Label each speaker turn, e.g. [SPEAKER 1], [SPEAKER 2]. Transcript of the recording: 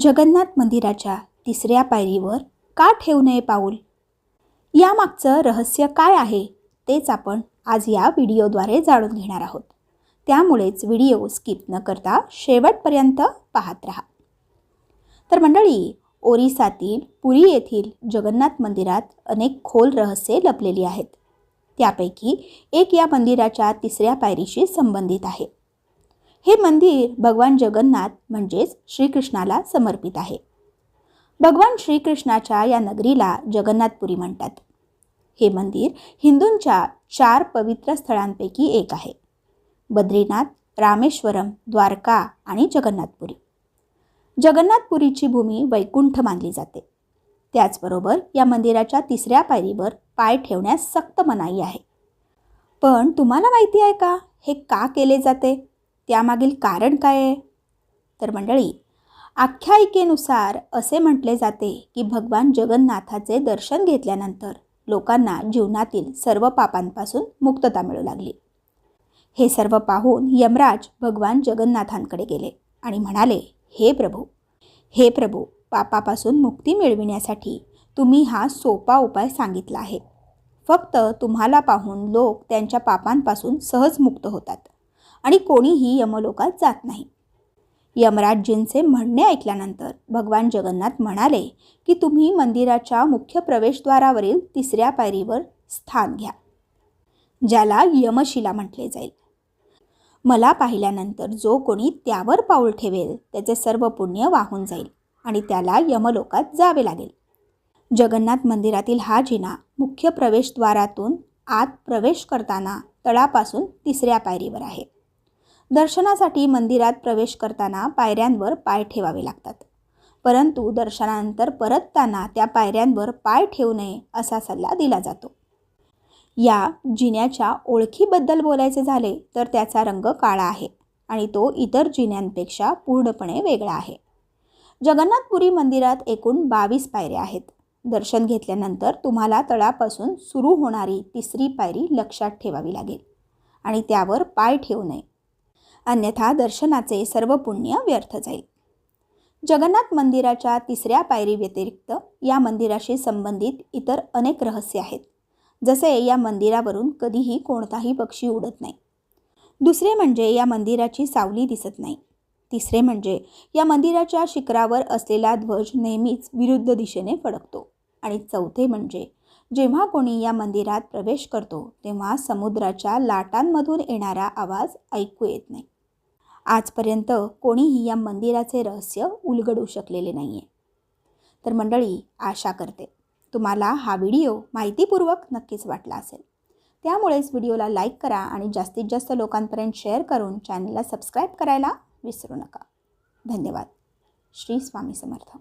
[SPEAKER 1] जगन्नाथ मंदिराच्या तिसऱ्या पायरीवर का ठेवू नये पाऊल? यामागचं रहस्य काय आहे तेच आपण आज या व्हिडिओद्वारे जाणून घेणार आहोत. त्यामुळेच व्हिडिओ स्किप न करता शेवटपर्यंत पाहत राहा. तर मंडळी ओरिसातील पुरी येथील जगन्नाथ मंदिरात अनेक खोल रहस्ये लपलेली आहेत. त्यापैकी एक या मंदिराच्या तिसऱ्या पायरीशी संबंधित आहे. हे मंदिर भगवान जगन्नाथ म्हणजेच श्रीकृष्णाला समर्पित आहे. भगवान श्रीकृष्णाच्या या नगरीला जगन्नाथपुरी म्हणतात. हे मंदिर हिंदूंच्या चार पवित्र स्थळांपैकी एक आहे. बद्रीनाथ रामेश्वरम द्वारका आणि जगन्नाथपुरी. जगन्नाथपुरीची भूमी वैकुंठ मानली जाते. त्याचबरोबर या मंदिराच्या तिसऱ्या पायरीवर पाय ठेवण्यास सक्त मनाई आहे. पण तुम्हाला माहिती आहे का? हे का केले जाते? त्यामागील कारण काय आहे? तर मंडळी आख्यायिकेनुसार असे म्हटले जाते की भगवान जगन्नाथाचे दर्शन घेतल्यानंतर लोकांना जीवनातील सर्व पापांपासून मुक्तता मिळू लागली. हे सर्व पाहून यमराज भगवान जगन्नाथांकडे गेले आणि म्हणाले हे प्रभू हे प्रभू पापापासून मुक्ती मिळविण्यासाठी तुम्ही हा सोपा उपाय सांगितला आहे. फक्त तुम्हाला पाहून लोक त्यांच्या पापांपासून सहज मुक्त होतात. आणि कोणीही यमलोकात जात नाही. यमराजजींचे म्हणणे ऐकल्यानंतर भगवान जगन्नाथ म्हणाले की तुम्ही मंदिराच्या मुख्य प्रवेशद्वारावरील तिसऱ्या पायरीवर स्थान घ्या ज्याला यमशिला म्हटले जाईल. मला पाहिल्यानंतर जो कोणी त्यावर पाऊल ठेवेल त्याचे सर्व पुण्य वाहून जाईल आणि त्याला यमलोकात जावे लागेल. जगन्नाथ मंदिरातील हा जिना मुख्य प्रवेशद्वारातून आत प्रवेश करताना तळापासून तिसऱ्या पायरीवर आहे. दर्शनासाठी मंदिरात प्रवेश करताना पायऱ्यांवर पाय ठेवावे लागतात. परंतु दर्शनानंतर परतताना त्या पायऱ्यांवर पाय ठेवू नये असा सल्ला दिला जातो. या जिन्याच्या ओळखीबद्दल बोलायचे झाले तर त्याचा रंग काळा आहे आणि तो इतर जिन्यांपेक्षा पूर्णपणे वेगळा आहे. जगन्नाथपुरी मंदिरात एकूण बावीस पायऱ्या आहेत. दर्शन घेतल्यानंतर तुम्हाला तळापासून सुरू होणारी तिसरी पायरी लक्षात ठेवावी लागेल आणि त्यावर पाय ठेवू नये. अन्यथा दर्शनाचे सर्व पुण्य व्यर्थ जाईल. जगन्नाथ मंदिराच्या तिसऱ्या पायरी व्यतिरिक्त या मंदिराशी संबंधित इतर अनेक रहस्य आहेत. जसे या मंदिरावरून कधीही कोणताही पक्षी उडत नाही. दुसरे म्हणजे या मंदिराची सावली दिसत नाही. तिसरे म्हणजे या मंदिराच्या शिखरावर असलेला ध्वज नेहमीच विरुद्ध दिशेने फडकतो. आणि चौथे म्हणजे जेव्हा कोणी या मंदिरात प्रवेश करतो तेव्हा समुद्राच्या लाटांमधून येणारा आवाज ऐकू येत नाही. आजपर्यंत कोणीही या मंदिराचे रहस्य उलगडू शकलेले नाही आहे तर मंडळी आशा करते तुम्हाला हा व्हिडिओ माहितीपूर्वक नक्कीच वाटला असेल. त्यामुळेच व्हिडिओला लाईक करा आणि जास्तीत जास्त लोकांपर्यंत शेअर करून चॅनलला सबस्क्राईब करायला विसरू नका. धन्यवाद. श्री स्वामी समर्थ.